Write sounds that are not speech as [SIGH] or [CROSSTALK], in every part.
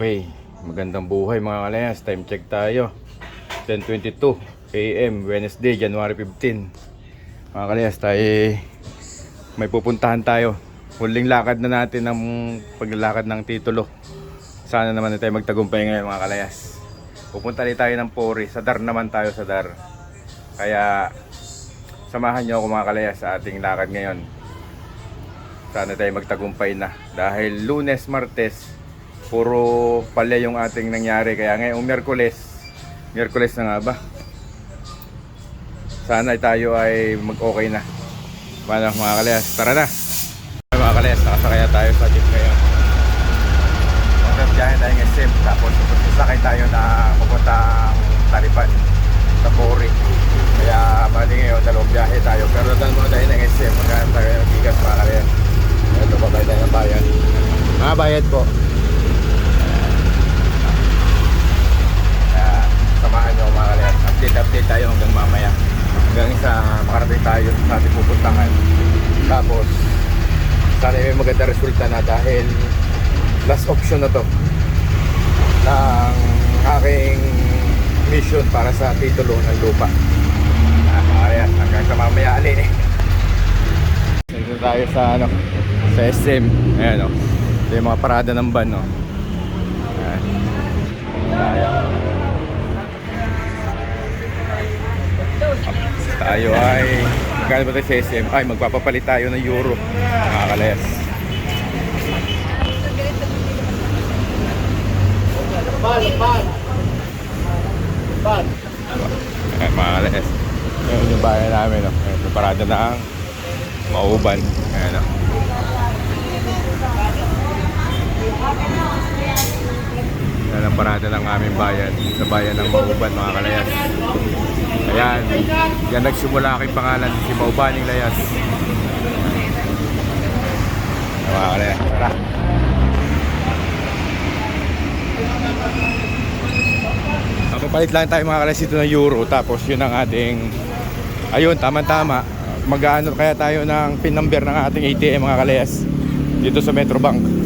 Okay, magandang buhay mga kalayas. Time check tayo. 10.22 AM, Wednesday, January 15. Mga kalayas, tayo may pupuntahan tayo. Huling lakad na natin ng paglalakad ng titulo. Sana naman na tayo magtagumpay ngayon mga kalayas. Pupunta rin tayo ng Pori. Sa Dar naman tayo sa Dar. Kaya samahan nyo ako mga kalayas sa ating lakad ngayon. Sana tayo magtagumpay na. Dahil lunes, martes, puro palya yung ating nangyari. Kaya ngayong Miyerkules, Miyerkules na nga ba? Sana tayo ay mag-okay na. Paano mga kalayas? Tara na! Mga kalayas, nakasakaya tayo sa jeep ngayon. Magbiyahe tayo ng SM. Tapos sasakay tayo na pupuntang Talipan sa Pori. Kaya bali ngayon, dalawang biyahe tayo. Pero doon muna tayo ng SM. Magkakaroon tayo ng bigas mga kalayas. Ito ba tayo ng bayan? Mga bayad po. Kaya samahan nyo mga kalayas. Update update tayo hanggang mamaya. Hanggang sa makarating tayo sa ating pupuntahan. Tapos sana may maganda resulta na dahil last option na to ng aking mission para sa titulo ng lupa. Ah, kalayas, hanggang sa mamaya ali. Dito tayo sa ano sa SM. Ayan o. Ito yung mga parada ng van no. Ayan. Tayo. Tayo ay magkano ba tayo sa SM? Ay magpapapalit tayo ng euro. Mga kalayas. Ayan mga kalayas. Ayan yung bayan namin no. Ayan, parada ng Mauban. Ayan o. Yan ang parada ng aming bayan sa bayan ng Mauban mga kalayas. Ayan, yan nagsimula aking pangalan si Maubaning Layas. Mga kalayas, tara. Papalit lang tayo mga kalayas dito ng euro tapos yun ang ating ayun tama-tama mag-ano kaya tayo ng pin number ng ating ATM mga kalayas dito sa Metrobank.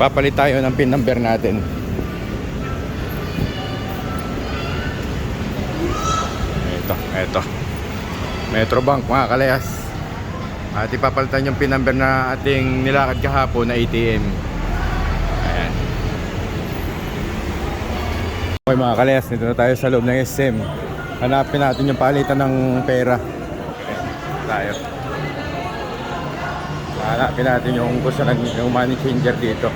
Magpapalit tayo ng pin number natin. Ito, ito. Metrobank mga kalayas. At ipapalitan yung pin number na ating nilakad kahapon na ATM. Ayan. Okay mga kalayas, dito na tayo sa loob ng SM. Hanapin natin yung palitan ng pera. Ayan, tayo. Hanapin natin yung gusto ng yung money changer dito.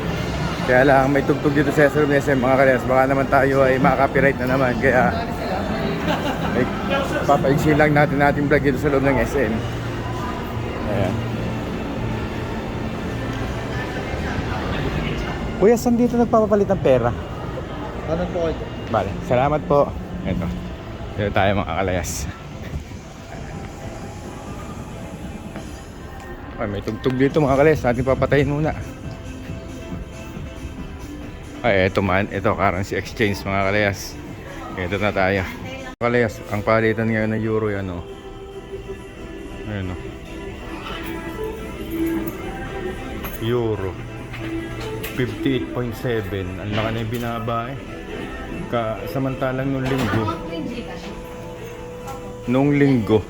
Kaya lang may tugtog dito sa loob ng SM mga kalayas. Baka naman tayo ay makaka-copyright na naman. Kaya ay, papaigsin lang natin natin vlog dito sa loob ng SM. Ayan. Kuya, saan dito nagpapapalit ng pera? Kanan po kayo. Bale, salamat po. Ito. Dito tayo mga kalayas. Ay, may tugtog dito mga kalayas. Ating papatayin muna. Ay, ito man. Ito, currency exchange mga kalayas. Ito na tayo. Kalayas, ang palitan ngayon ng euro yan, oh. Ayun, oh. Euro. 58.7. Ang laki na yung binaba eh. Ka, samantalang nung linggo. Nung linggo.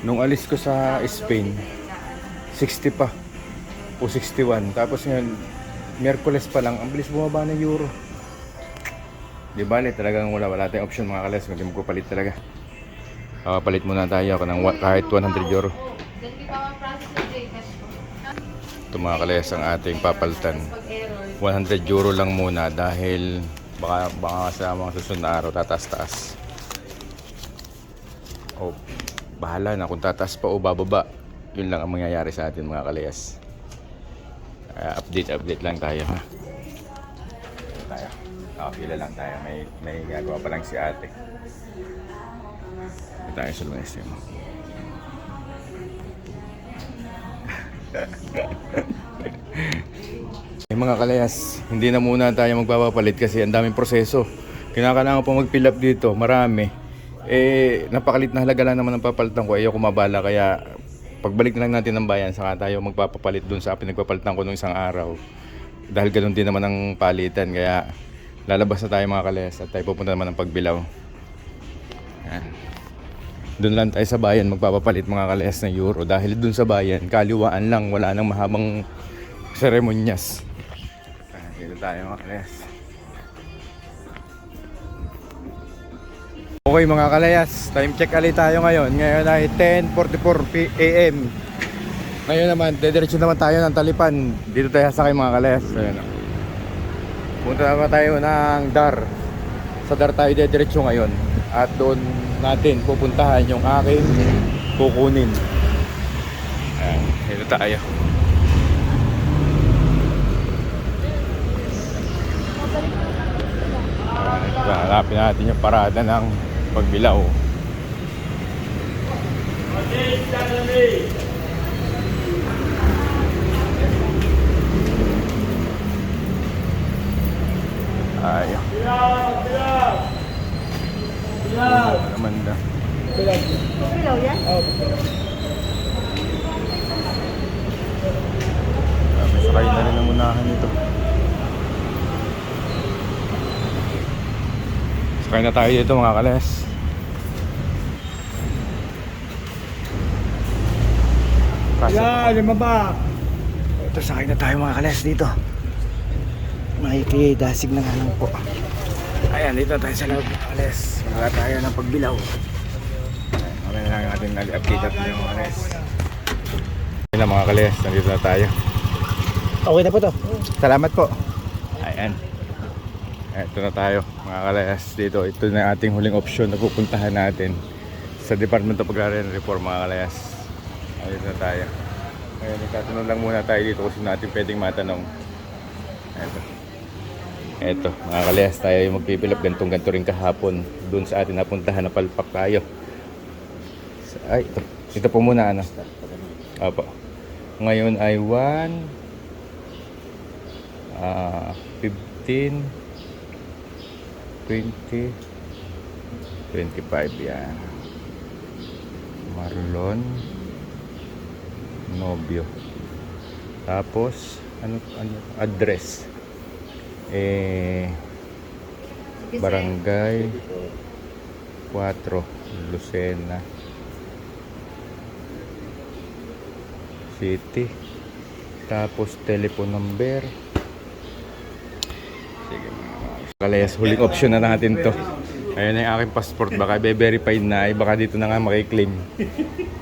Nung alis ko sa Spain. 60 pa. O 61. Tapos ngayon, Miyerkules pa lang, ang bilis bumaba ng euro. Di bale, talagang wala, wala tayong option mga kalas, kundi magpapalit talaga. Uh, palit muna tayo ako ng kahit 100 euro. Ito mga kalas ang ating papalitan. 100 euro lang muna dahil baka, baka sa mga susunod na araw tataas-taas. O, bahala na kung tataas pa o bababa. Yun lang ang mangyayari sa atin mga kalayas. Kaya update update lang tayo ha. Tayo. Nakapila lang tayo. May, may gagawa pa lang si ate. Ito tayo sa lunes mo. [LAUGHS] Eh, mga kalayas, hindi na muna tayo magpapapalit kasi ang daming proseso. Kinakailangan pa mag-fill up dito, marami. Eh, napakalit na halaga lang naman ang papalitan ko. Ayaw kumabala kaya pagbalik na lang natin ng bayan, saka tayo magpapapalit dun sa pinagpapalitan ko nung isang araw. Dahil ganun din naman ang palitan, kaya lalabas na tayo mga kales at tayo pupunta naman ng pagbilaw. Yan. Doon lang tayo sa bayan magpapapalit mga kales ng euro dahil doon sa bayan kaliwaan lang wala nang mahabang seremonyas. Dito tayo mga kales. Okay mga kalayas, time check ulit tayo ngayon. Ngayon ay 10.44 p- AM. Ngayon naman, dediretso naman tayo ng Talipan. Dito tayo sakay mga kalayas. Ayun. Punta naman tayo ng Dar. Sa Dar tayo dediretso ngayon. At doon natin pupuntahan yung aking kukunin. Ayan, dito tayo. Hanapin natin yung parada ng pagbilaw. Ay. Ano naman na. Pilaw yan? Ah, may sakay na rin ang unahan nito. Sakay na tayo dito mga kales. Kaso, Yan, lima ba? ito sakay na tayo mga kales dito. Makikidasig na nga lang po. Ayan, dito tayo sa loob mga kales. Wala tayo ng pagbilaw. Ayan, Mamaya na lang natin update at yung mga kales. Ayan na mga kales, nandito na tayo. Okay na po to. Salamat po. Ayan. Ito na tayo mga kalayas dito. Ito na ating huling option na pupuntahan natin sa Department of Agrarian Reform mga kalayas. Ayun na tayo. Ngayon, nagtatanong lang muna tayo dito kung sino natin pwedeng matanong. Ito. Ito, mga kalayas, tayo yung magpipilap gantong ganito rin kahapon doon sa atin napuntahan na palpak tayo. Ay, ito. Ito po muna, ano. Opo. Ngayon ay 1, ah 15 20 25 yan. Marlon. Nobio. Tapos ano ano address? Eh Barangay 4 Lucena. City. Tapos telephone number. Sige mga Kalayas, huling option na natin to. Ayun na yung aking passport. Baka be-verify na. Ay, baka dito na nga makiklaim.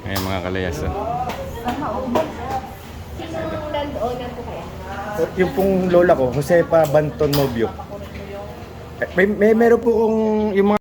Ayun mga kalayas. oh. Yung pong lola ko, Josepa Banton Nobio. Eh, May, may meron po kong yung mga